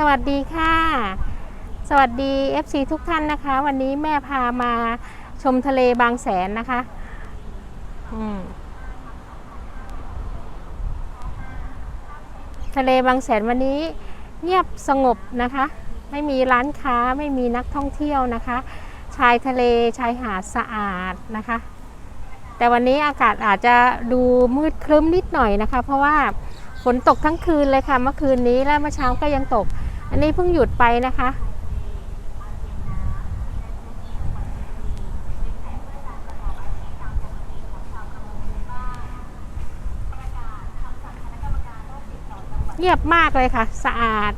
สวัสดีค่ะ สวัสดี FC ทุกท่านนะคะ วันนี้แม่พามาชมทะเลบางแสนนะคะทะเลบางแสนวันนี้เงียบสงบนะคะ ไม่มีร้านค้าไม่มีนักท่องเที่ยวนะคะ ชายทะเลชายหาดสะอาดนะคะ แต่วันนี้อากาศอาจจะดูมืดครึ้มนิดหน่อยนะคะ เพราะว่าฝนตกทั้งคืนเลยค่ะ เมื่อคืนนี้และเมื่อเช้าก็ยังตก อันนี้เพิ่งหยุดไปนะคะ เงียบมากเลยค่ะ สะอาด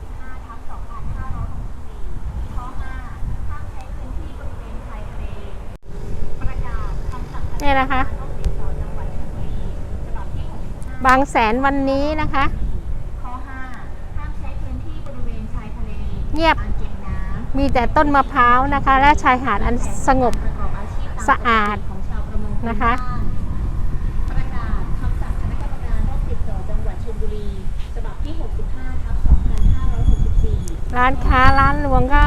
เนี่ยนะคะ บางแสนวันนี้นะคะ ข้อ5ห้ามใช้พื้นที่บริเวณชายทะ เลเงียบอ่างเก็บน้ำมีแต่ต้นมะพร้าวนะคะ และชายหาดอันสงบประกอบอาชีพตมสะอาดปกติของชาวประมงพื้นะคะบ้านประกาศคำสั่งคณะกรรมการโรคติดต่อจังหวัดชลบุรีฉบับที่65ทับ2564ร้านค้าร้านรวงก็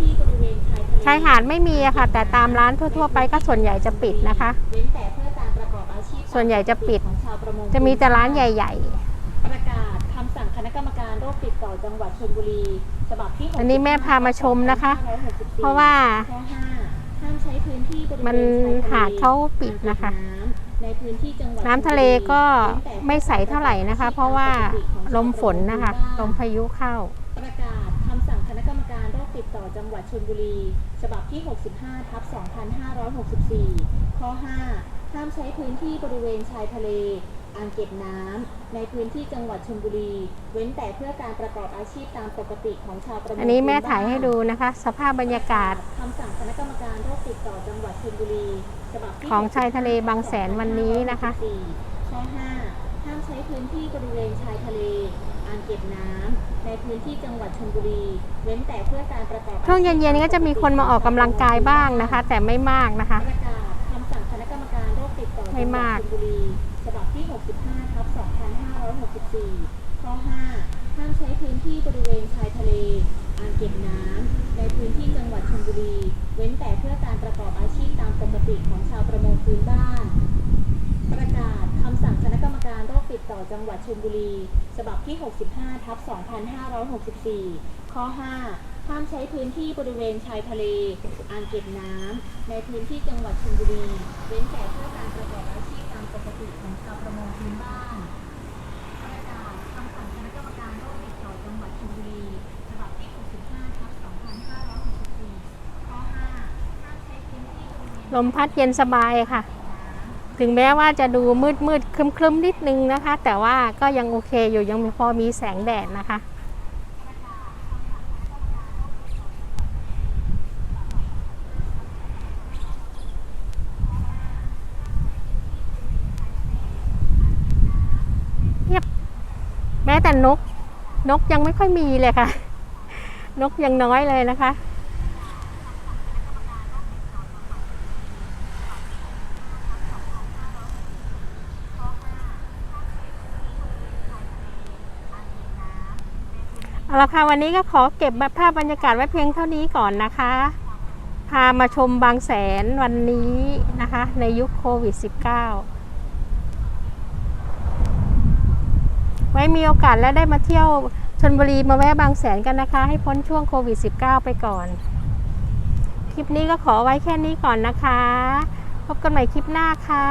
ที่บริเวณชายทะเลชายหาดไม่มีอะค่ะ แต่ตามร้านทั่ว ๆ ไปก็ส่วนใหญ่จะปิดนะคะเว้นแต่เพื่อการประกอบอาชีพส่วนใหญ่จะปิดของชาวประมงจะมีแต่ร้านใหญ่ประกาศคำสั่งคณะกรรมการโรคติดต่อจังหวัดชลบุรีฉบับที่ๆอันนี้แม่พามาชมนะคะ2564เพราะว่าข้อ5ห้ามใช้พื้นที่บริเวณมันชายทะเลหาดเขาปิดนะคะ ในพื้นที่จังหวัดน้ำทะเลก็ไม่ใสเท่าไหร่นะคะ เพราะว่าลมฝนนะคะ ลมพายุเข้า ประกาศคำสั่งคณะกรรมการโรคติดต่อจังหวัดชลบุรี ฉบับที่ 65ทับ2564 ข้อ 5 ห้ามใช้พื้นที่บริเวณชายทะเล อ่างเก็บน้ำในพื้นที่จังหวัดชลบุรี เว้นแต่เพื่อการประกอบอาชีพตามปกติของชาวประมงอันนี้แม่พื้บ้ถ่ายให้ดูนะคะ สภาพบรรยากาศคำสั่งคณะกรรมการโรคติดต่อจังหวัดชลบุรีฉบับที่ของชายทะเลบางแสนวันนี้นะคะข้อ5ห้ามใช้พื้นที่บริเวณชายทะเลอ่างเก็บน้ำในพื้นที่จังหวัดชลบุรี เว้นแต่เพื่อการประกอบช่วงเย็นๆก็จะมีคนมาออกกำลังกายบ้างนะคะ แต่ไม่มากนะคะประกาศคำสั่งคณะกรรมการโรคติดต่อไม่จังหวัมากดชลบุรี ฉบับที่ 65ทับ2564 ข้อ 5 ห้ามใช้พื้นที่บริเวณชายทะเล อ่างเก็บน้ำ ในพื้นที่จังหวัดชลบุรี เว้นแต่เพื่อการประกอบอาชีพตามปกติของชาวประมงพื้นบ้าน ประกาศคำสั่งคณะกรรมการโรคติดต่อจังหวัดชลบุรี ฉบับที่ 65ทับ2564 ข้อ 5ห้ามใช้พื้นที่บริเวณชายทะเล อ่างเก็บน้ำ ในพื้นที่จังหวัดชลบุรี เว้นแต่เพื่อการประกอบอาชีพ ปกติของชาวประมงพื้นบ้านประกาศคำสั่งคณะกรรมการโรคติดต่อจังหวัดชลบุรีฉบับที่ 65ทับ2564ข้อ5ห้ามใช้พื้นที่บริเวณลมพัดเย็นสบายค่ะ ถึงแม้ว่าจะดูมืดมืดครึมครึมนิดนึงนะคะ แต่ว่าก็ยังโอเคอยู่ยังพอมีแสงแดดนะคะ เงียบ แม้แต่นก นกยังไม่ค่อยมีเลยค่ะ นกยังน้อยเลยนะคะ เอาละค่ะ วันนี้ก็ขอเก็บภาพบรรยากาศไว้เพียงเท่านี้ก่อนนะคะ พามาชมบางแสนวันนี้นะคะ ในยุคโควิด -19 ไว้มีโอกาสแล้วได้มาเที่ยวชนบุรีมาแวะบางแสนกันนะคะ ให้พ้นช่วงโควิด -19 ไปก่อน คลิปนี้ก็ขอไว้แค่นี้ก่อนนะคะ พบกันใหม่คลิปหน้าค่ะ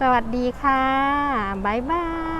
สวัสดีค่ะ บ๊ายบาย